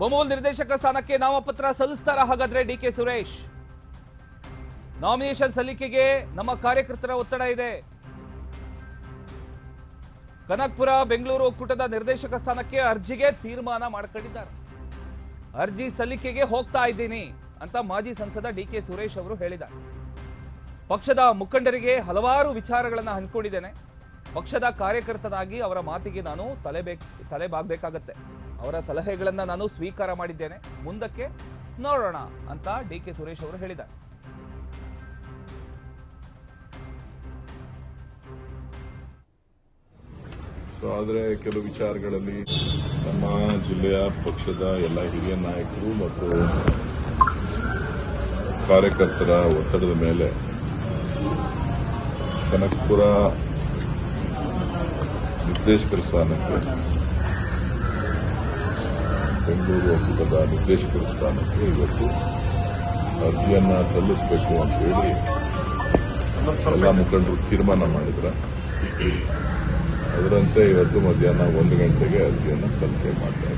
ಬೊಮೂಲ್ ನಿರ್ದೇಶಕ ಸ್ಥಾನಕ್ಕೆ ನಾಮಪತ್ರ ಸಲ್ಲಿಸ್ತಾರ ಹಾಗಾದ್ರೆ ಡಿ ಕೆ ಸುರೇಶ್. ನಾಮಿನೇಷನ್ ಸಲ್ಲಿಕೆಗೆ ನಮ್ಮ ಕಾರ್ಯಕರ್ತರ ಒತ್ತಡ ಇದೆ. ಕನಕ್ಪುರ, ಬೆಂಗಳೂರು ಒಕ್ಕೂಟದ ನಿರ್ದೇಶಕ ಸ್ಥಾನಕ್ಕೆ ಅರ್ಜಿಗೆ ತೀರ್ಮಾನ ಮಾಡ್ಕೊಂಡಿದ್ದಾರೆ. ಅರ್ಜಿ ಸಲ್ಲಿಕೆಗೆ ಹೋಗ್ತಾ ಇದ್ದೀನಿ ಅಂತ ಮಾಜಿ ಸಂಸದ ಡಿ ಕೆ ಸುರೇಶ್ ಅವರು ಹೇಳಿದ್ದಾರೆ. ಪಕ್ಷದ ಮುಖಂಡರಿಗೆ ಹಲವಾರು ವಿಚಾರಗಳನ್ನು ಹಂಚಿಕೊಂಡಿದ್ದೇನೆ. ಪಕ್ಷದ ಕಾರ್ಯಕರ್ತನಾಗಿ ಅವರ ಮಾತಿಗೆ ನಾನು ತಲೆಬೇಕ್ ತಲೆಬಾಗಬೇಕಾಗತ್ತೆ. ಅವರ ಸಲಹೆಗಳನ್ನು ನಾನು ಸ್ವೀಕಾರ ಮಾಡಿದ್ದೇನೆ. ಮುಂದಕ್ಕೆ ನೋಡೋಣ ಅಂತ ಡಿ ಕೆ ಸುರೇಶ್ ಅವರು ಹೇಳಿದ್ದಾರೆ. ಆದರೆ ಕೆಲವು ವಿಚಾರಗಳಲ್ಲಿ ನಮ್ಮ ಜಿಲ್ಲೆಯ ಪಕ್ಷದ ಎಲ್ಲ ಹಿರಿಯ ನಾಯಕರು ಮತ್ತು ಕಾರ್ಯಕರ್ತರ ಒತ್ತಡದ ಮೇಲೆ ಕನಕಪುರ ನಿರ್ದೇಶಕರ ಸ್ಥಾನಕ್ಕೆ ಬೆಂಗಳೂರು ಒಕ್ಕೂಟದ ನಿರ್ದೇಶಕರ ಸ್ಥಾನಕ್ಕೆ ಇವತ್ತು ಅರ್ಜಿಯನ್ನು ಸಲ್ಲಿಸಬೇಕು ಅಂತ ಹೇಳಿ ಎಲ್ಲ ಮುಖಂಡರು ತೀರ್ಮಾನ ಮಾಡಿದ್ರ. ಅದರಂತೆ ಇವತ್ತು ಮಧ್ಯಾಹ್ನ ಒಂದು ಗಂಟೆಗೆ ಅರ್ಜಿಯನ್ನು ಸಲ್ಲಿಕೆ ಮಾಡ್ತಾ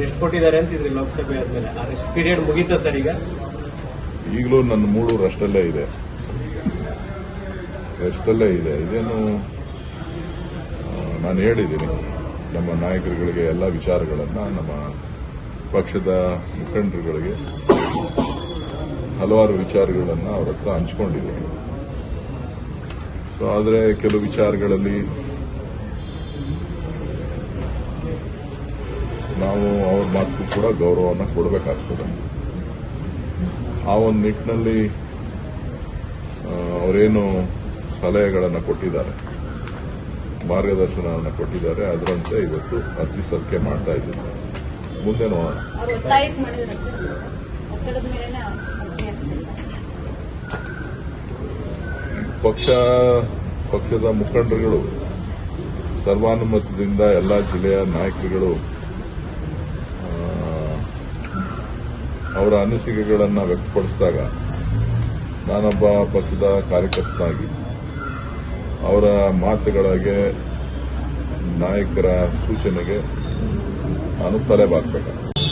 ರೆಸ್ಟ್ ಕೊಟ್ಟಿದ್ದಾರೆ ಅಂತಿದ್ರಿ ಲೋಕಸಭೆ ಆದ್ಮೇಲೆ. ಪೀರಿಯಡ್ ಮುಗೀತಾ ಸರ್ ಈಗ? ಈಗಲೂ ನನ್ನ ಮೂರು ರಷ್ಟಲ್ಲೇ ಇದೆ. ರಷ್ಟಲ್ಲೇ ಇದೆ. ಇದೇನು ನಾನು ಹೇಳಿದ್ದೀನಿ. ನಮ್ಮ ನಾಯಕರುಗಳಿಗೆ ಎಲ್ಲ ವಿಚಾರಗಳನ್ನು, ನಮ್ಮ ಪಕ್ಷದ ಮುಖಂಡರುಗಳಿಗೆ ಹಲವಾರು ವಿಚಾರಗಳನ್ನು ಅವ್ರ ಹತ್ರ ಹಂಚ್ಕೊಂಡಿದ್ದೀನಿ. ಸೊ ಆದರೆ ಕೆಲವು ವಿಚಾರಗಳಲ್ಲಿ ನಾವು ಅವ್ರ ಮಾತು ಕೂಡ ಗೌರವವನ್ನು ಕೊಡಬೇಕಾಗ್ತದೆ. ಆ ಒಂದು ನಿಟ್ಟಿನಲ್ಲಿ ಅವರೇನು ಸಲಹೆಗಳನ್ನು ಕೊಟ್ಟಿದ್ದಾರೆ. ಮಾರ್ಗದರ್ಶನವನ್ನು ಕೊಟ್ಟಿದ್ದಾರೆ. ಅದರಂತೆ ಇವತ್ತು ಅರ್ಜಿ ಸಲ್ಲಿಕೆ ಮಾಡ್ತಾ ಇದ್ದೀನಿ ಮುಂದೆ ನೋಡೋಣ ಪಕ್ಷ ಪಕ್ಷದ ಮುಖಂಡರುಗಳು ಸರ್ವಾನುಮತದಿಂದ ಎಲ್ಲ ಜಿಲ್ಲೆಯ ನಾಯಕರುಗಳು ಅವರ ಅನಿಸಿಕೆಗಳನ್ನು ವ್ಯಕ್ತಪಡಿಸಿದಾಗ ನಾನೊಬ್ಬ ಪಕ್ಷದ ಕಾರ್ಯಕರ್ತನಾಗಿ ಅವರ ಮಾತುಗಳಿಗೆ ನಾಯಕರ ಸೂಚನೆಗೆ ನಾನು ತಲೆಬಾಗಬೇಕಾಗ್ತದೆ